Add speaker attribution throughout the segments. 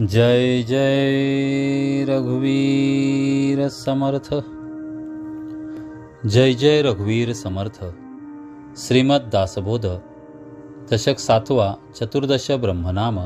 Speaker 1: जय जय रघुवीर समर्थ। जय जय रघुवीर समर्थ। श्रीमद दासबोध। दशक सातवा चतुर्दश ब्रह्मनाम।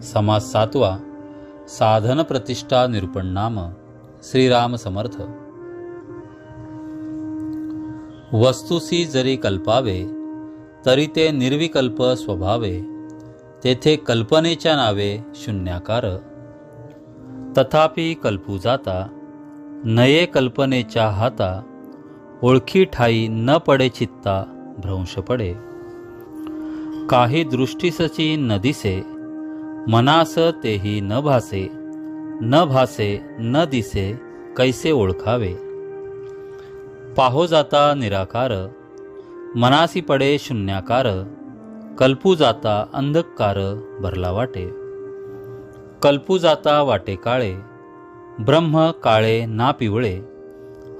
Speaker 1: समास सातवा साधन प्रतिष्ठा निरूपण नाम श्रीराम समर्थ। वस्तुसी जरी कल्पावे तरी ते निर्विकल्प स्वभावे। तेथे कल्पनेच्या नावे शून्याकार. तथापि कल्पू जाता नये कल्पनेच्या हाता ओळखी ठाई न पडे चित्ता भ्रंश पडे. काही दृष्टीसची न दिसे मनास तेही न भासे न भासे न दिसे कैसे ओळखावे. पाहो जाता निराकार मनासी पडे शून्याकार कल्पू जाता अंधकार भरला वाटे. कल्पू जाता वाटे काळे ब्रह्म काळे ना पिवळे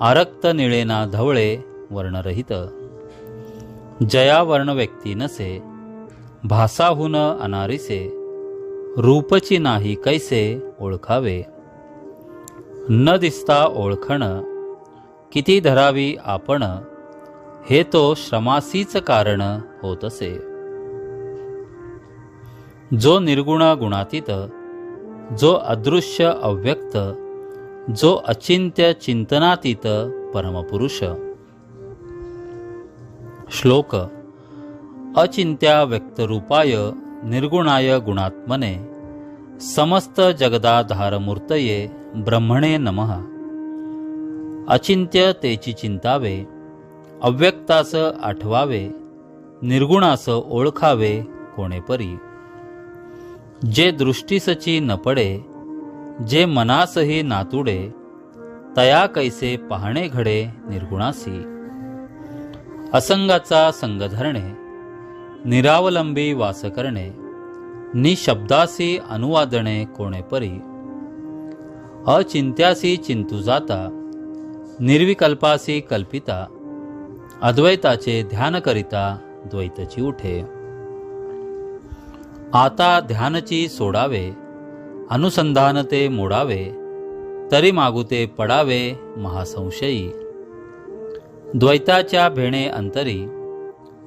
Speaker 1: आरक्त निळे ना धवळे वर्णरहित. जया वर्ण व्यक्ती नसे भासाहून अनारिसे रूपची नाही कैसे ओळखावे. न दिसता ओळखण किती धरावी आपण हे तो श्रमासीच कारण होत असे. जो निर्गुणा गुणातीत जो अदृश्य अव्यक्त जो अचिंत्य चिंतनातीत परमपुरुष. श्लोक अचिंत्या व्यक्तरूपाय निर्गुणाय गुणात्मने समस्त जगदाधारमूर्तये ब्रह्मणे नमः. अचिंत्य तेची चिंतावे अव्यक्तास आठवावे निर्गुणास ओळखावे कोणेपरी. जे दृष्टीसची न पडे जे मनासही नातुडे तया कैसे पाहणे घडे निर्गुणासी. असंगाचा संग धरणे निरावलंबी वास करणे निशब्दासी अनुवादणे कोणेपरी अचिंत्यासी चिंतू जाता निर्विकल्पासी कल्पिता अद्वैताचे ध्यान करिता द्वैतची उठे. आता ध्यानची सोडावे अनुसंधान ते मोडावे तरी मागुते पडावे महासंशयी. द्वैताच्या भेणे अंतरी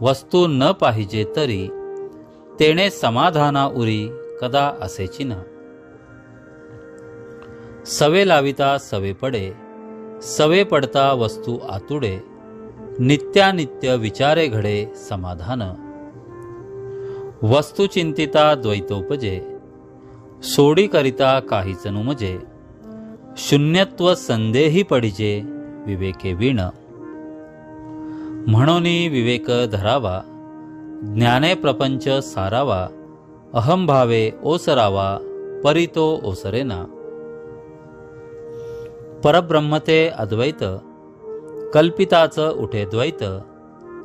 Speaker 1: वस्तू न पाहिजे तरी तेणे समाधाना उरी कदा असेची न. सवे लाविता सवे पडे सवे पडता वस्तू आतुडे नित्यानित्य विचारे घडे समाधान. वस्तुचिंतिता द्वैतोपजे सोडीकरिता काहीच नुमजे शून्यत्व संदेही पडिजे विवेके विण. म्हणून विवेक धरावा ज्ञाने प्रपंच सारावा अहंभावे ओसरावा परितो ओसरेना. परब्रह्मते अद्वैत कल्पिताचं उठे द्वैत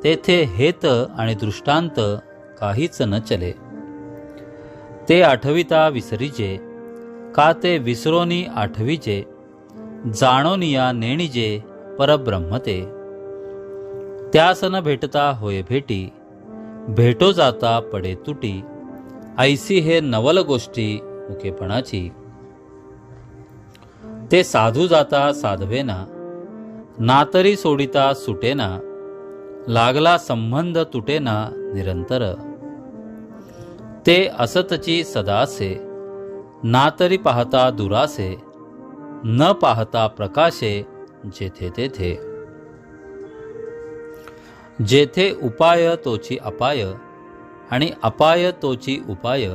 Speaker 1: तेथे हेत आणि दृष्टांत काहीच न चले. ते आठविता विसरीजे का ते विसरोनी आठवीचे जाणोनिया नेणीजे परब्रह्मते. त्यास न भेटता होय भेटी भेटो जाता पडे तुटी ऐसी हे नवल गोष्टी मुकेपणाची. ते साधू जाता साधवेना नातरी सोडिता सुटेना लागला संबंध तुटेना निरंतर. ते असतची सदासे ना तरी पाहता दुरासे न पाहता प्रकाशे जेथे तेथे. जेथे उपाय तोची अपाय आणि अपाय तोची उपाय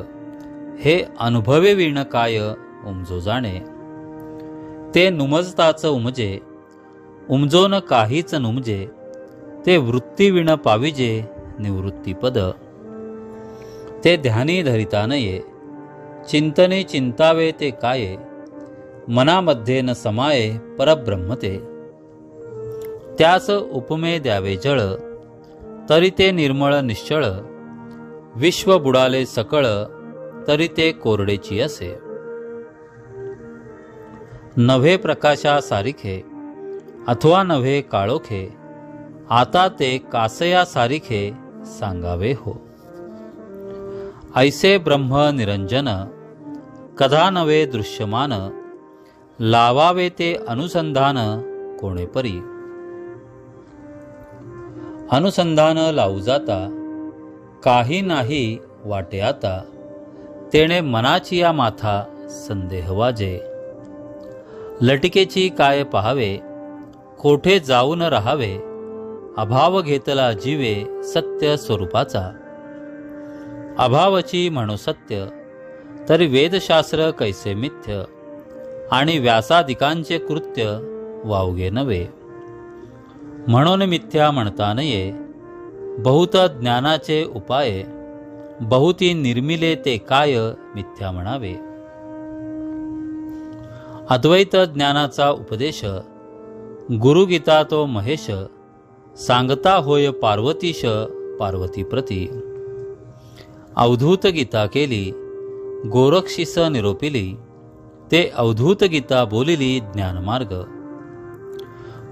Speaker 1: हे अनुभवे विण काय उमजो जाणे. ते नुमजताच उमजे उमजोन काहीच नुमजे ते वृत्तीविण पाविजे निवृत्तीपद ते ध्यानी धरिता नये चिंतने चिंतावे ते काये मनामध्ये न समाये परब्रह्मते त्यास उपमे द्यावे जळ तरी ते निर्मळ निश्चळ विश्व बुडाले सकळ तरी ते कोरडेची असे. नव्हे प्रकाशा सारिखे अथवा नव्हे काळोखे आता ते कासया सारिखे सांगावे हो. ऐसे ब्रह्म निरंजन कदा नवे दृश्यमान लावावे ते अनुसंधान कोणेपरी अनुसंधान लावू जाता काही नाही वाटे आता तेणे मनाची या माथा संदेह वाजे. लटिकेची काय पहावे कोठे जाऊन राहावे अभाव घेतला जीवे सत्य स्वरूपाचा. अभावची म्हणू सत्य तरी वेदशास्त्र कैसे मिथ्य आणि व्यासादिकांचे कृत्य वावगे नव्हे. म्हणून मिथ्या म्हणता नये बहुत ज्ञानाचे उपाय बहुती निर्मिले ते काय मिथ्या म्हणावे. अद्वैत ज्ञानाचा उपदेश गुरुगीता तो महेश सांगता होय पार्वतीश पार्वती प्रती. अवधूत गीता केली गोरक्षिस निरोपिली ते अवधूत गीता बोलिली ज्ञानमार्ग.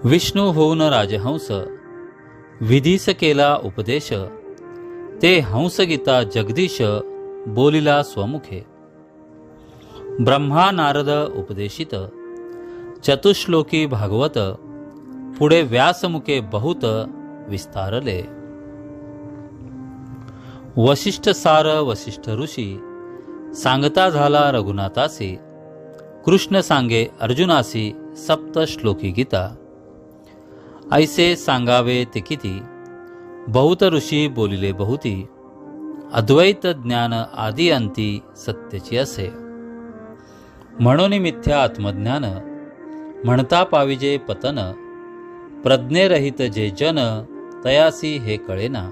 Speaker 1: विष्णू होऊन राजहंस विधीस केला उपदेश ते हंसगीता जगदीश बोलिला स्वमुखे. ब्रह्मा नारद उपदेशित चतुश्लोकी भागवत पुढे व्यासमुखे बहुत विस्तारले. वशिष्ठ सार वशिष्ठ ऋषी सांगता झाला रघुनाथासी कृष्ण सांगे अर्जुनासी सप्त श्लोकी गीता. ऐसे सांगावे ते किती? बहुत ऋषी बोलिले बहुती अद्वैत ज्ञान आदी अंती सत्यची असे. म्हणून मिथ्या आत्मज्ञान म्हणता पाविजे पतन प्रज्ञेरहित जे जन तयासी हे कळेना.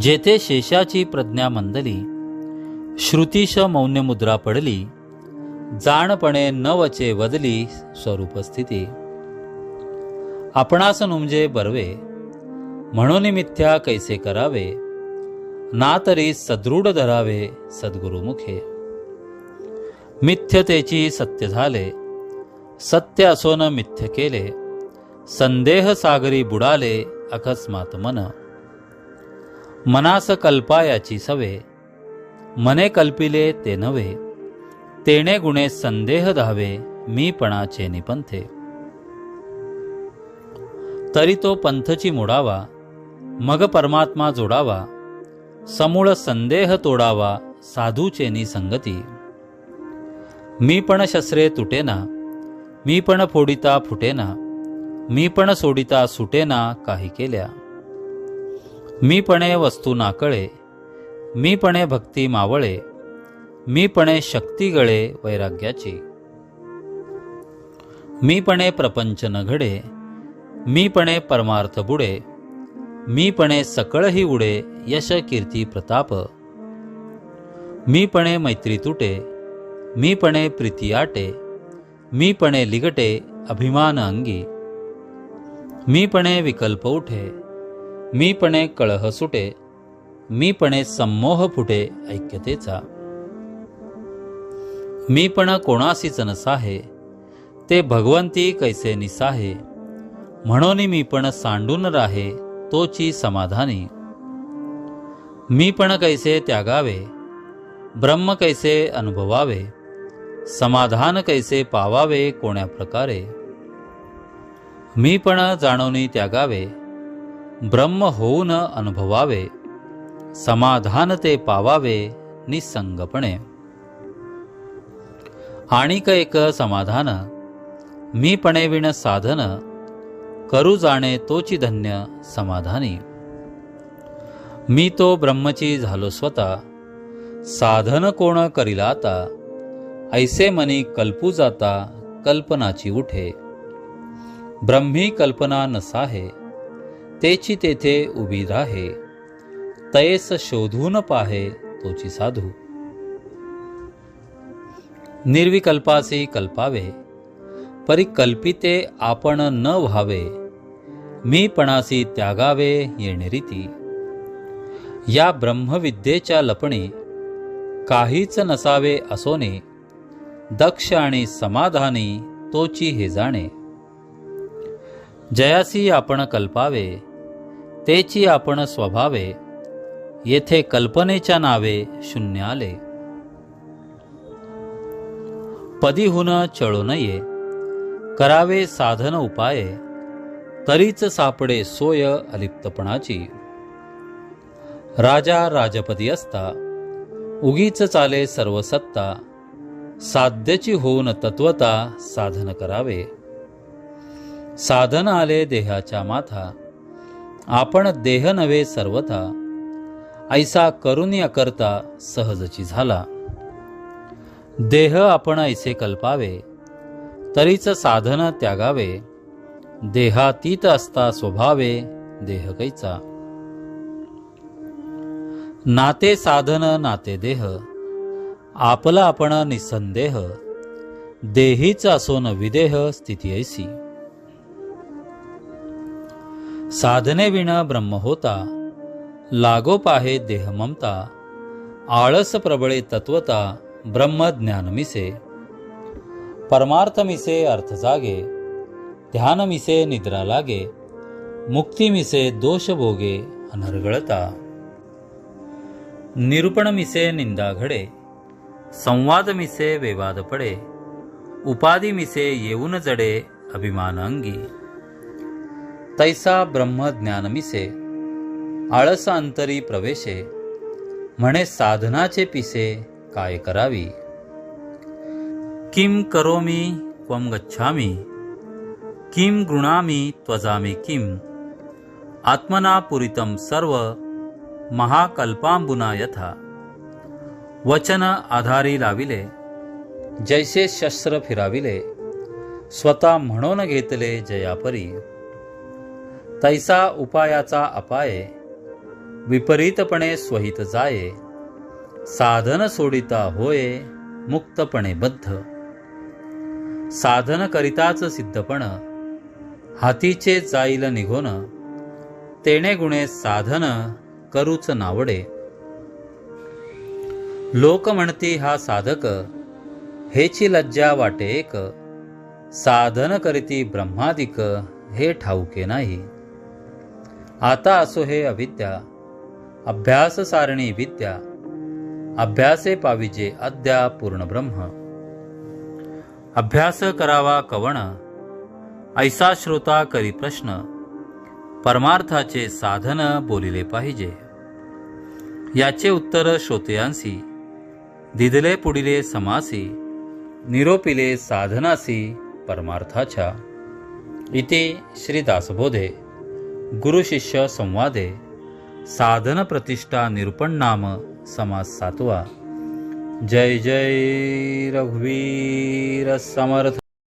Speaker 1: जेथे शेषाची प्रज्ञा मंदली श्रुतीश मौन्यमुद्रा पडली जाणपणे न वचे वदली स्वरूप स्थिती. आपणास नुमजे बरवे म्हणून मिथ्या कैसे करावे ना तरी सदृढ धरावे सद्गुरुमुखे. मिथ्यतेची सत्य झाले सत्य असोन मिथ्य केले संदेह सागरी बुडाले अकस्मात मन मनास कल्पायाची सवे मने कल्पिले ते नव्हे तेणे गुणे संदेह धावे मीपणाचे निपंथे तरी तो पंथची मोडावा मग परमात्मा जोडावा समूळ संदेह तोडावा साधूचे निसंगती मी पण शस्त्रे तुटेना मी पण फोडिता फुटेना मी पण सोडिता सुटेना काही केल्या. मी पणे वस्तू नाकळे मी पणे भक्ती मावळे मी पणे शक्ती गळे वैराग्याची. मी पणे प्रपंच न घडे मीपणे परमार्थ बुडे मीपणे सकळही उडे यश कीर्ती प्रताप. मीपणे मैत्री तुटे मीपणे प्रीती आटे मीपणे लिगटे अभिमान अंगी. मीपणे विकल्प उठे. मीपणे कळह सुटे. मीपणे संमोह फुटे ऐक्यतेचा. मीपण कोणासीच नसाहे ते भगवंती कैसे निसाहे. म्हणून मी पण सांडून राहे तोची समाधानी. मी पण कैसे त्यागावे. ब्रह्म कैसे अनुभवावे. समाधान कैसे पावावे कोण्या प्रकारे? मी पण जाणवणी त्यागावे ब्रह्म होऊन अनुभवावे समाधान ते पावावे निसंगपणे. आणिक एक समाधान मी पणे विण साधन करू जाणे तोची धन्य समाधानी. मी तो ब्रह्मची झालो स्वतः साधन कोण करीला आता ऐसे मनी कल्पू जाता कल्पनाची उठे. ब्रह्मी कल्पना नसाहे तेची तेथे उभी राहे. तयेस शोधून पाहे तोची साधू. निर्विकल्पासी कल्पावे परिकल्पिते आपण न व्हावे. मीपणासी त्यागावे येणे रीती. या ब्रह्मविद्येच्या लपणी काहीच नसावे असोने दक्ष आणि समाधानी तोची हे जाणे. जयासी आपण कल्पावे तेची आपण स्वभावे येथे कल्पनेच्या नावे शून्य आले. पदीहून चळू नये करावे साधन उपाये तरीच सापडे सोय अलिप्तपणाची. राजा राजपदी असता उगीच चाले सर्वसत्ता साध्याची होऊन तत्वता साधन करावे. साधन आले देहाच्या माथा आपण देह नव्हे सर्वथा ऐसा करुनी करता सहजची झाला. देह आपण ऐसे कल्पावे तरीच साधन त्यागावे देहातीत असता स्वभावे देह कैचा. नाते साधन नाते देह आपला आपण निसंदेह देहीच असोन विदेह स्थिती ऐसी. साधने विण ब्रह्म होता लागो पाहे देह ममता आळस प्रबळे तत्वता ब्रह्मज्ञान मिसे. परमार्थ मिसे अर्थ जागे ध्यान मिसे निद्रा लागे मुक्ती मिसे दोष भोगे अनर्गळता. निरूपण मिसे निंदा घडे संवाद मिसे वेवाद पडे उपाधी मिसे येऊन जडे अभिमान अंगी तैसा ब्रह्मज्ञान मिसे आळस अंतरी प्रवेशे म्हणे साधनाचे पिसे काय करावी? किम करोमी क्वम गच्छामी किम गृणामी त्वजामी किम? आत्मना पुरितम सर्व महाकल्पांबुना यथा। वचन आधारी लाविले जैसे शस्त्र फिराविले स्वतः म्हणून घेतले जयापरी. तैसा उपायाचा अपाये विपरीतपणे स्वहित जाये साधन सोडिता होय मुक्तपणे बद्ध. साधन करिताच सिद्धपण हातीचे जाईल निघोन तेणे गुणे साधन करूच नावडे. लोक म्हणती हा साधक हेची लज्जा वाटे एक साधन करीती ब्रह्मादिक हे ठाऊके नाही. आता असो हे अविद्या अभ्यास सारणी विद्या अभ्यासे पाविजे अद्या पूर्ण ब्रह्म. अभ्यास करावा कवण ऐसा श्रोता करी प्रश्न परमार्थाचे साधन बोलिले पाहिजे. याचे उत्तर श्रोतयांसी दिदले पुढिले समासी निरोपिले साधनासी परमार्थाच्या इथे श्री दासबोधे गुरुशिष्य संवादे साधन प्रतिष्ठा निरूपण नाम समास सातवा जय जय रघुवीर समर्थ